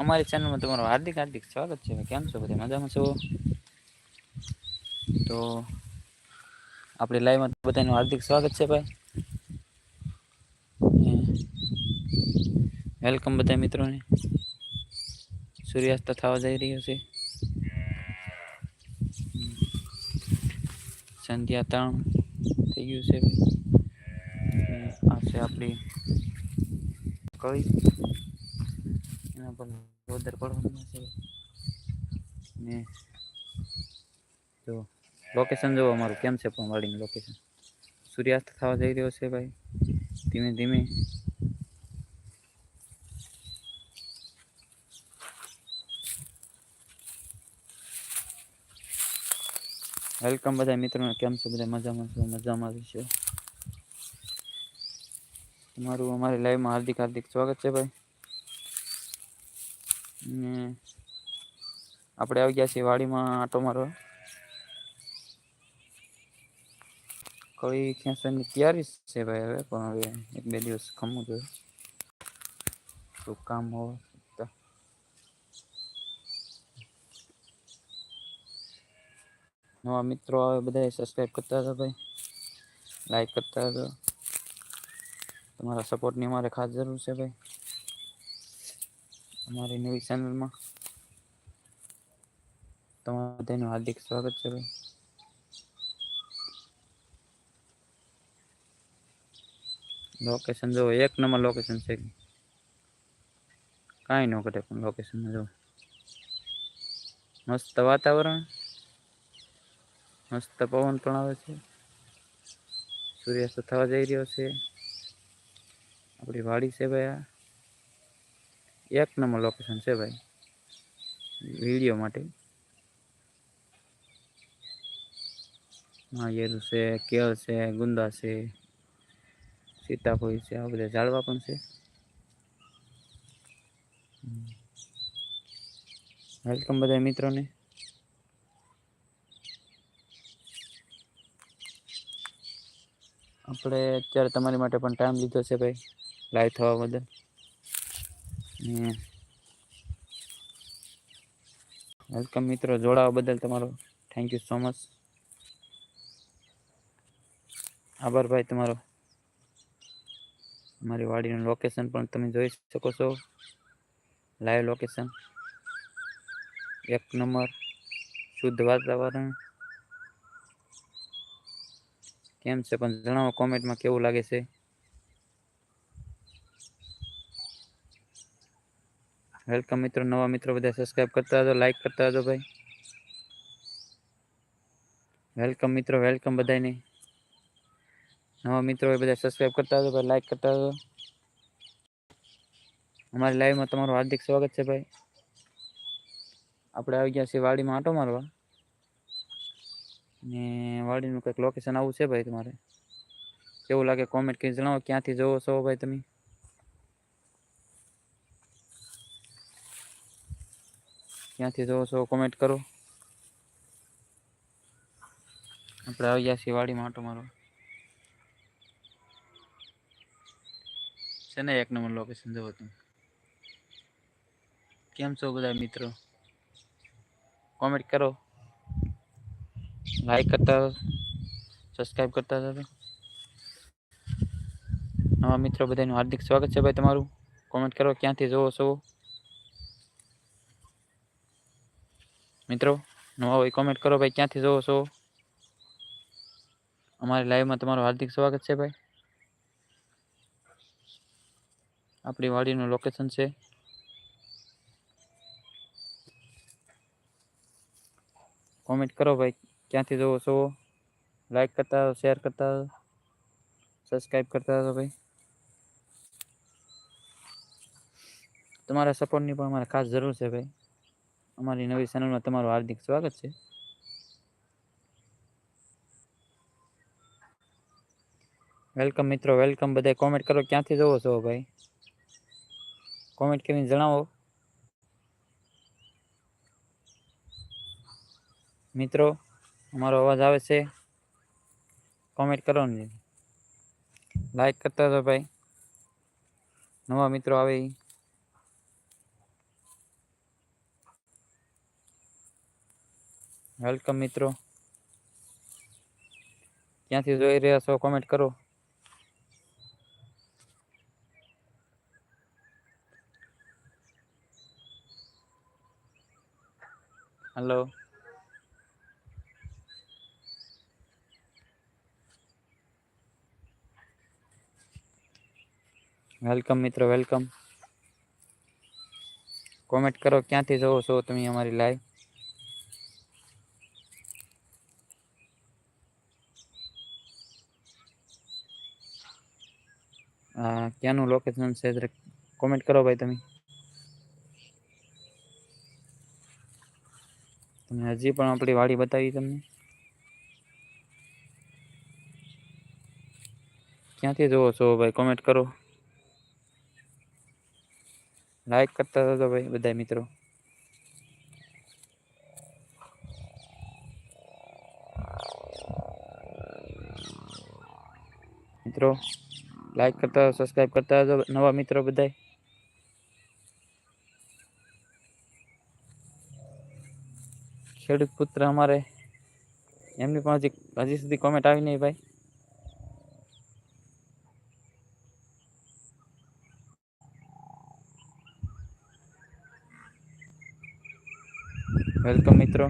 અમારી ચેનલમાં તમારું હાર્દિક હાર્દિક સ્વાગત છે. કેમ છો બધા? મજામાં છો? તો આપણી લાઈવમાં બધાનું હાર્દિક સ્વાગત છે ભાઈ. વેલકમ બધા મિત્રોને. સૂર્યાસ્ત થવા જઈ રહ્યો છે. સંધ્યા ત્રણ થઈ ગયું છે. આ છે આપણી કઈ એના પર વધારે પડવાનું છે ને જો લોકેશન જુઓ અમારું કેમ છે પણ વાડીનું લોકેશન સૂર્યાસ્ત થવા જઈ રહ્યો છે ભાઈ ધીમે ધીમે વેલકમ બધા મિત્રોને કેમ છો બધા મજામાં છો મજામાં છે તમારું અમારી લાઈવમાં હાર્દિક હાર્દિક સ્વાગત છે ભાઈ ને આપણે આવી ગયા છીએ વાડીમાં આટો કઈ ખેંચવાની તૈયારી છે ભાઈ હવે, પણ હવે એક બે દિવસ ખમવું જોઈએ. તો કામ હોય? નવા મિત્રો આવે બધા સબસ્ક્રાઈબ કરતા હતા ભાઈ. લાઈક કરતા હતા તમારા સપોર્ટની અમારે ખાસ જરૂર છે ભાઈ. અમારી નવી ચેનલમાં તમારા બધાનું હાર્દિક સ્વાગત છે ભાઈ. લોકેશન જો એક નંબર લોકેશન છે. કાંઈ ન ઘટે પણ લોકેશન જો મસ્ત વાતાવરણ, મસ્ત પવન પણ આવે છે. સૂર્યાસ્ત થવા જઈ રહ્યો છે. આપણી વાડી છે ભાઈ આ. એક નંબર લોકેશન છે ભાઈ. વીડિયો માટે. નાળિયેરું છે, કેળ છે, ગુંદા છે, સીતાફળ છે, આ બધા ઝાડવા પણ છે. વેલકમ બધા મિત્રોને. આપણે અત્યારે તમારી માટે પણ ટાઈમ લીધો છે ભાઈ. લાઈવ થવા બદલ. વેલકમ મિત્રો, જોડાવા બદલ તમારો થેન્ક યુ સો મચ આભાર ભાઈ તમારો. મારી વાડીનું લોકેશન પણ તમે જોઈ શકો છો. લાઈવ લોકેશન એક નંબર શુદ્ધ વાતાવરણ. કેમ છે પણ જણાવો કોમેન્ટમાં કેવું લાગે છે? વેલકમ મિત્રો, નવા મિત્રો બધા સબસ્ક્રાઈબ કરતા હતો લાઈક કરતા હતો ભાઈ. વેલકમ મિત્રો વેલકમ બધાને નવા મિત્રો બધા સબસ્ક્રાઈબ કરતા હતો ભાઈ લાઈક કરતા હતો અમારી લાઈવમાં તમારું હાર્દિક સ્વાગત છે ભાઈ. આપણે આવી ગયા છીએ વાડીમાં આંટો મારવા. ને વાડીનું કંઈક લોકેશન આવું છે ભાઈ તમારે? કેવું લાગે કોમેન્ટ કરી જણાવો, ક્યાંથી જોવો છો ભાઈ તમે? ક્યાંથી જોવો છો કોમેન્ટ કરો? આપણે આવી ગયા છીએ વાડીમાં આંટો મારો છે ને એક નંબર લોકેશન જવો તમે. કેમ છો બધા મિત્રો? કોમેન્ટ કરો. લાઈક કરતા સબસ્ક્રાઈબ કરતા હતા નવા મિત્રો બધાનું હાર્દિક સ્વાગત છે ભાઈ તમારું. કોમેન્ટ કરો, ક્યાંથી જોવો છો? મિત્રો, નવા હોય કોમેન્ટ કરો ભાઈ, ક્યાંથી જોવો છો? અમારી લાઈવમાં તમારું હાર્દિક સ્વાગત છે ભાઈ. આપણી વાડીનું લોકેશન છે. કોમેન્ટ કરો ભાઈ, ક્યાંથી જોવો છો? લાઈક કરતા શેર કરતા સબસ્ક્રાઈબ કરતા હતો ભાઈ. તમારા સપોર્ટની પણ અમારે ખાસ જરૂર છે ભાઈ. અમારી નવી ચેનલમાં તમારું હાર્દિક સ્વાગત છે. વેલકમ મિત્રો, વેલકમ. બધા કોમેન્ટ કરો. ક્યાંથી જોવો છો ભાઈ? કોમેન્ટ કરીને જણાવો. મિત્રો, અમારો અવાજ આવે છે? કોમેન્ટ કરો ને. લાઈક કરતા હતો ભાઈ. નવા મિત્રો આવે વેલકમ મિત્રો. ક્યાંથી જોઈ રહ્યા છો? કોમેન્ટ કરો. હલો વેલકમ મિત્રો વેલકમ કોમેન્ટ કરો, ક્યાંથી જોવો છો તમે અમારી લાઈવ ક્યાંનું લોકેશન છે? જરાક કોમેન્ટ કરો ભાઈ તમે. તમે હજી પણ આપણી વાડી બતાવી તમને. ક્યાંથી જોવો છો ભાઈ? કોમેન્ટ કરો. લાઈક કરતા હતા ભાઈ બધા મિત્રો. મિત્રો લાઈક કરતા સબસ્ક્રાઈબ કરતા હતો નવા મિત્રો બધાય ખેડૂત પુત્ર અમારે એમની પણ હજી હજી સુધી કોમેન્ટ આવી નહીં ભાઈ વેલકમ મિત્રો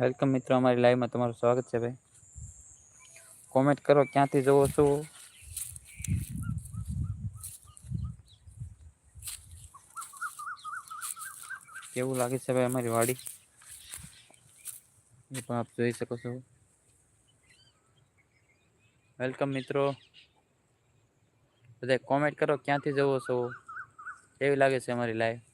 વેલકમ મિત્રો, અમારી લાઈવમાં તમારું સ્વાગત છે ભાઈ. કોમેન્ટ કરો, ક્યાંથી જોવો છો? કેવું લાગે છે ભાઈ અમારી વાડી? એ પણ આપ જોઈ શકો છો. વેલકમ મિત્રો. બધા કોમેન્ટ કરો, ક્યાંથી જવો છો? કેવી લાગે છે અમારી લાઈવ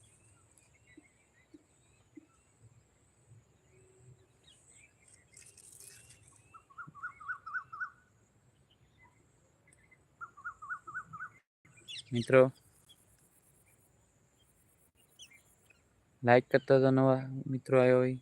મિત્રો. લાઈક કરતા તો નવા મિત્રો આવ્યો હોય.